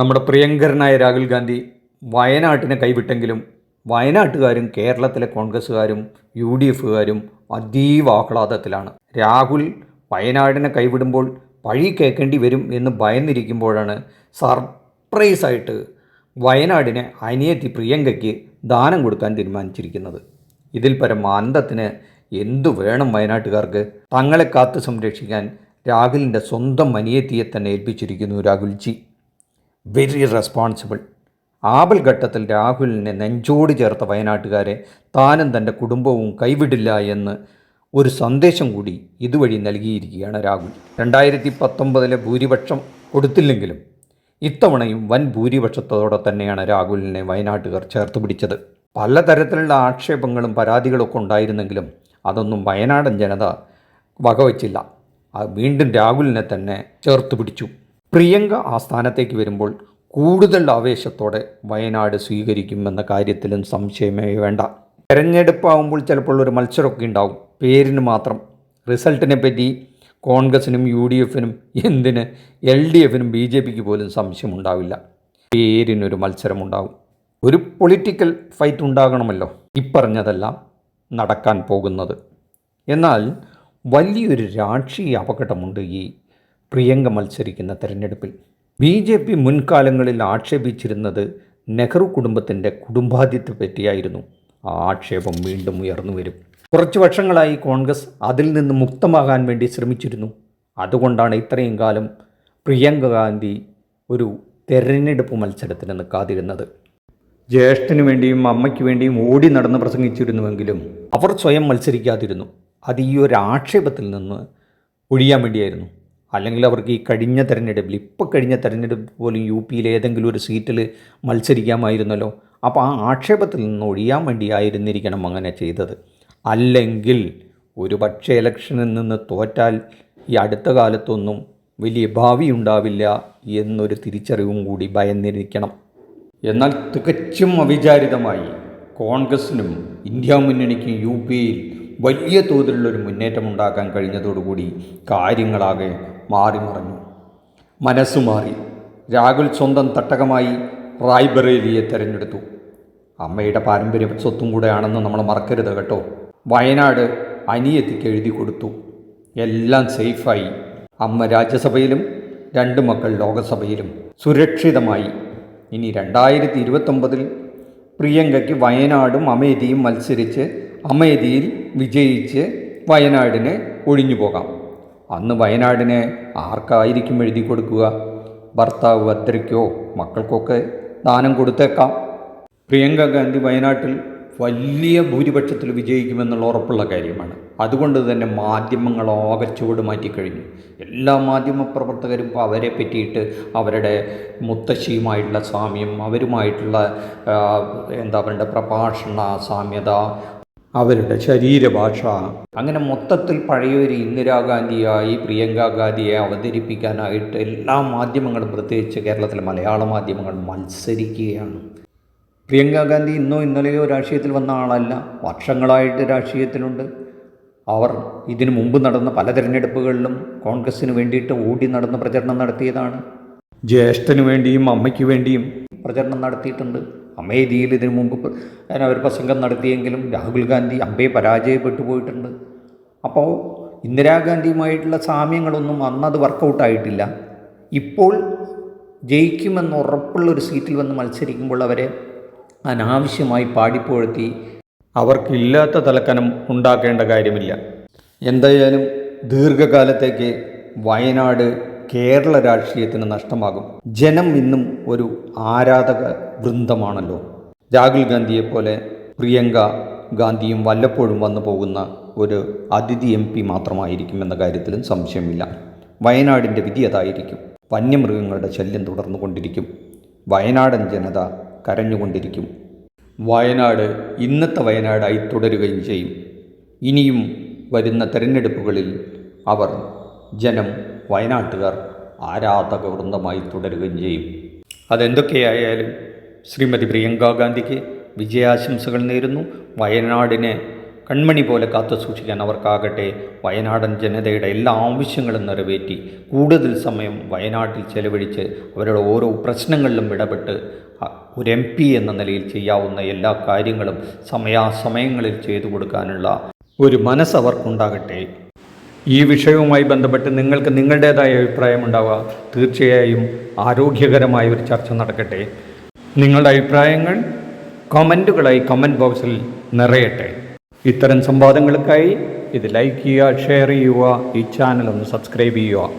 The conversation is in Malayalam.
നമ്മുടെ പ്രിയങ്കരനായ രാഹുൽ ഗാന്ധി വയനാട്ടിനെ കൈവിട്ടെങ്കിലും വയനാട്ടുകാരും കേരളത്തിലെ കോൺഗ്രസ്സുകാരും യു ഡി എഫുകാരും അതീവ ആഹ്ലാദത്തിലാണ്. രാഹുൽ വയനാടിനെ കൈവിടുമ്പോൾ പഴി കേൾക്കേണ്ടി വരും എന്ന് ഭയന്നിരിക്കുമ്പോഴാണ് സർപ്രൈസായിട്ട് വയനാടിനെ അനിയത്തി പ്രിയങ്കയ്ക്ക് ദാനം കൊടുക്കാൻ തീരുമാനിച്ചിരിക്കുന്നത്. ഇതിൽ പരം ആനന്ദത്തിന് എന്തു വേണം വയനാട്ടുകാർക്ക്? തങ്ങളെ കാത്തു സംരക്ഷിക്കാൻ രാഹുലിന്റെ സ്വന്തം അനിയത്തിയെ തന്നെ ഏൽപ്പിച്ചിരിക്കുന്നു രാഹുൽജി. വെരി റെസ്പോൺസിബിൾ ആപൽ ഘട്ടത്തിൽ രാഹുലിനെ നെഞ്ചോട് ചേർത്ത വയനാട്ടുകാരെ താനും തന്റെ കുടുംബവും കൈവിടില്ല എന്ന് ഒരു സന്ദേശം കൂടി ഇതുവഴി നൽകിയിരിക്കുകയാണ് രാഹുൽ. രണ്ടായിരത്തി പത്തൊമ്പതിലെ ഭൂരിപക്ഷം കൊടുത്തില്ലെങ്കിലും ഇത്തവണയും വൻ ഭൂരിപക്ഷത്തോടെ തന്നെയാണ് രാഹുലിനെ വയനാട്ടുകാർ ചേർത്ത് പിടിച്ചത്. പലതരത്തിലുള്ള ആക്ഷേപങ്ങളും പരാതികളൊക്കെ ഉണ്ടായിരുന്നെങ്കിലും അതൊന്നും വയനാടൻ ജനത വകവച്ചില്ല. വീണ്ടും രാഹുലിനെ തന്നെ ചേർത്ത് പിടിച്ചു. പ്രിയങ്ക ആസ്ഥാനത്തേക്ക് വരുമ്പോൾ കൂടുതൽ ആവേശത്തോടെ വയനാട് സ്വീകരിക്കുമെന്ന കാര്യത്തിലും സംശയമേ വേണ്ട. തെരഞ്ഞെടുപ്പാകുമ്പോൾ ചിലപ്പോൾ ഒരു മത്സരമൊക്കെ ഉണ്ടാവും. പേരിന് മാത്രം. റിസൾട്ടിനെ പറ്റി കോൺഗ്രസിനും യു ഡി എഫിനും എന്തിന് എൽ ഡി എഫിനും ബി ജെ പിക്ക് പോലും സംശയമുണ്ടാവില്ല. പേരിനൊരു മത്സരമുണ്ടാവും. ഒരു പൊളിറ്റിക്കൽ ഫൈറ്റ് ഉണ്ടാകണമല്ലോ. ഇപ്പറഞ്ഞതെല്ലാം നടക്കാൻ പോകുന്നത്. എന്നാൽ വലിയൊരു രാഷ്ട്രീയ അപകടമുണ്ട് ഈ പ്രിയങ്ക മത്സരിക്കുന്ന തെരഞ്ഞെടുപ്പിൽ. ബി ജെ പി മുൻകാലങ്ങളിൽ ആക്ഷേപിച്ചിരുന്നത് നെഹ്റു കുടുംബത്തിന്റെ കുടുംബാദ്യത്തെ പറ്റിയായിരുന്നു ആ ആക്ഷേപം വീണ്ടും ഉയർന്നു വരും. കുറച്ച് വർഷങ്ങളായി കോൺഗ്രസ് അതിൽ നിന്ന് മുക്തമാകാൻ വേണ്ടി ശ്രമിച്ചിരുന്നു. അതുകൊണ്ടാണ് ഇത്രയും കാലം പ്രിയങ്ക ഗാന്ധി ഒരു തെരഞ്ഞെടുപ്പ് മത്സരത്തിന് നിൽക്കാതിരുന്നത്. ജ്യേഷ്ഠന് വേണ്ടിയും അമ്മയ്ക്ക് വേണ്ടിയും ഓടി നടന്ന് പ്രസംഗിച്ചിരുന്നുവെങ്കിലും അവർ സ്വയം മത്സരിക്കാതിരുന്നു. അത് ഈ ഒരു ആക്ഷേപത്തിൽ നിന്ന് ഒഴിയാൻ വേണ്ടിയായിരുന്നു. അല്ലെങ്കിൽ അവർക്ക് ഈ കഴിഞ്ഞ തെരഞ്ഞെടുപ്പിൽ ഇപ്പോൾ കഴിഞ്ഞ തെരഞ്ഞെടുപ്പ് പോലും യു പിയിൽ ഏതെങ്കിലും ഒരു സീറ്റിൽ മത്സരിക്കാമായിരുന്നല്ലോ. അപ്പോൾ ആ ആക്ഷേപത്തിൽ നിന്ന് ഒഴിയാൻ വേണ്ടിയായിരുന്നിരിക്കണം അങ്ങനെ ചെയ്തത്. അല്ലെങ്കിൽ ഒരു പക്ഷേ ഇലക്ഷനിൽ നിന്ന് തോറ്റാൽ ഈ അടുത്ത കാലത്തൊന്നും വലിയ ഭാവി ഉണ്ടാവില്ല എന്നൊരു തിരിച്ചറിവും കൂടി ഭയന്നിരിക്കണം. എന്നാൽ തികച്ചും അവിചാരിതമായി കോൺഗ്രസിനും ഇന്ത്യ മുന്നണിക്കും യു പിയിൽ വലിയ തോതിലുള്ളൊരു മുന്നേറ്റം ഉണ്ടാക്കാൻ കഴിഞ്ഞതോടുകൂടി കാര്യങ്ങളാകെ മാറി മറഞ്ഞു മനസ്സു മാറി. രാഹുൽ സ്വന്തം തട്ടകമായി റായ്ബറേലിയെ തിരഞ്ഞെടുത്തു. അമ്മയുടെ പാരമ്പര്യ സ്വത്തും കൂടെയാണെന്ന് നമ്മൾ മറക്കരുത് കേട്ടോ. വയനാട് അനിയത്തിക്ക് എഴുതി കൊടുത്തു. എല്ലാം സേഫായി. അമ്മ രാജ്യസഭയിലും രണ്ട് മക്കൾ ലോകസഭയിലും സുരക്ഷിതമായി. ഇനി രണ്ടായിരത്തി ഇരുപത്തൊമ്പതിൽ പ്രിയങ്കയ്ക്ക് വയനാടും അമേധിയും മത്സരിച്ച് അമേധിയിൽ വിജയിച്ച് വയനാടിന് ഒഴിഞ്ഞു പോകാം. അന്ന് വയനാടിനെ ആർക്കായിരിക്കും എഴുതി കൊടുക്കുക? ഭർത്താവ് ഭദ്രയ്ക്കോ മക്കൾക്കൊക്കെ ദാനം കൊടുത്തേക്കാം. പ്രിയങ്ക ഗാന്ധി വയനാട്ടിൽ വലിയ ഭൂരിപക്ഷത്തിൽ വിജയിക്കുമെന്നുള്ള ഉറപ്പുള്ള കാര്യമാണ്. അതുകൊണ്ട് തന്നെ മാധ്യമങ്ങളാകെ ചുവട് മാറ്റിക്കഴിഞ്ഞു. എല്ലാ മാധ്യമ പ്രവർത്തകരും ഇപ്പോൾ അവരെ പറ്റിയിട്ട് അവരുടെ മുത്തശ്ശിയുമായിട്ടുള്ള സാമ്യം അവരുമായിട്ടുള്ള എന്താ പറയുക പ്രഭാഷണ സാമ്യത അവരുടെ ശരീരഭാഷ. അങ്ങനെ മൊത്തത്തിൽ പഴയൊരു ഇന്ദിരാഗാന്ധിയായി പ്രിയങ്ക ഗാന്ധിയെ അവതരിപ്പിക്കാനായിട്ട് എല്ലാ മാധ്യമങ്ങളും പ്രത്യേകിച്ച് കേരളത്തിലെ മലയാള മാധ്യമങ്ങൾ മത്സരിക്കുകയാണ്. പ്രിയങ്ക ഗാന്ധി ഇന്നോ ഇന്നലെയോ രാഷ്ട്രീയത്തിൽ വന്ന ആളല്ല. വർഷങ്ങളായിട്ട് രാഷ്ട്രീയത്തിലുണ്ട്. അവർ ഇതിനു മുമ്പ് നടന്ന പല തിരഞ്ഞെടുപ്പുകളിലും കോൺഗ്രസ്സിന് വേണ്ടിയിട്ട് ഓടി നടന്ന് പ്രചരണം നടത്തിയതാണ്. ജ്യേഷ്ഠന് വേണ്ടിയും അമ്മയ്ക്ക് വേണ്ടിയും പ്രചരണം നടത്തിയിട്ടുണ്ട്. അമേധിയിൽ ഇതിനു മുമ്പ് അവർ പ്രസംഗം നടത്തിയെങ്കിലും രാഹുൽ ഗാന്ധി അമ്പയെ പരാജയപ്പെട്ടു പോയിട്ടുണ്ട്. അപ്പോൾ ഇന്ദിരാഗാന്ധിയുമായിട്ടുള്ള സാമ്യങ്ങളൊന്നും അന്നത് വർക്കൗട്ടായിട്ടില്ല. ഇപ്പോൾ ജയിക്കുമെന്ന് ഉറപ്പുള്ള ഒരു സീറ്റിൽ വന്ന് മത്സരിക്കുമ്പോൾ അവരെ അനാവശ്യമായി പാടിപ്പുഴത്തി അവർക്കില്ലാത്ത തലക്കനം ഉണ്ടാക്കേണ്ട കാര്യമില്ല. എന്തായാലും ദീർഘകാലത്തേക്ക് വയനാട് കേരള രാഷ്ട്രീയത്തിന് നഷ്ടമാകും. ജനം ഇന്നും ഒരു ആരാധക വൃന്ദമാണല്ലോ. രാഹുൽ ഗാന്ധിയെപ്പോലെ പ്രിയങ്ക ഗാന്ധിയും വല്ലപ്പോഴും വന്നു പോകുന്ന ഒരു അതിഥി എം പി മാത്രമായിരിക്കുമെന്ന കാര്യത്തിലും സംശയമില്ല. വയനാടിന്റെ വിധി അതായിരിക്കും. വന്യമൃഗങ്ങളുടെ ശല്യം തുടർന്നുകൊണ്ടിരിക്കും വയനാടൻ ജനത കരഞ്ഞുകൊണ്ടിരിക്കും. വയനാട് ഇന്നത്തെ വയനാടായി തുടരുകയും ചെയ്യും. ഇനിയും വരുന്ന തെരഞ്ഞെടുപ്പുകളിൽ അവർ ജനം വയനാട്ടുകാർ ആരാധക വൃന്ദമായി തുടരുകയും ചെയ്യും. അതെന്തൊക്കെയായാലും ശ്രീമതി പ്രിയങ്ക ഗാന്ധിക്ക് വിജയാശംസകൾ നേരുന്നു. വയനാടിനെ കൺമണി പോലെ കാത്തു സൂക്ഷിക്കാൻ അവർക്കാകട്ടെ വയനാടൻ ജനതയുടെ എല്ലാ ആവശ്യങ്ങളും നിറവേറ്റി കൂടുതൽ സമയം വയനാട്ടിൽ ചെലവഴിച്ച് അവരുടെ ഓരോ പ്രശ്നങ്ങളിലും ഇടപെട്ട് ഒരു എം പി എന്ന നിലയിൽ ചെയ്യാവുന്ന എല്ലാ കാര്യങ്ങളും സമയാസമയങ്ങളിൽ ചെയ്തു കൊടുക്കാനുള്ള ഒരു മനസ്സ് അവർക്കുണ്ടാകട്ടെ. ഈ വിഷയവുമായി ബന്ധപ്പെട്ട് നിങ്ങൾക്ക് നിങ്ങളുടേതായ അഭിപ്രായം ഉണ്ടാവുക. തീർച്ചയായും ആരോഗ്യകരമായ ഒരു ചർച്ച നടക്കട്ടെ. നിങ്ങളുടെ അഭിപ്രായങ്ങൾ കമന്റുകളായി കമന്റ് ബോക്സിൽ നിറയട്ടെ. ഇത്തരം സംവാദങ്ങൾക്കായി ഇത് ലൈക്ക് ചെയ്യുക ഷെയർ ചെയ്യുക ഈ ചാനൽ ഒന്ന് സബ്സ്ക്രൈബ് ചെയ്യുക.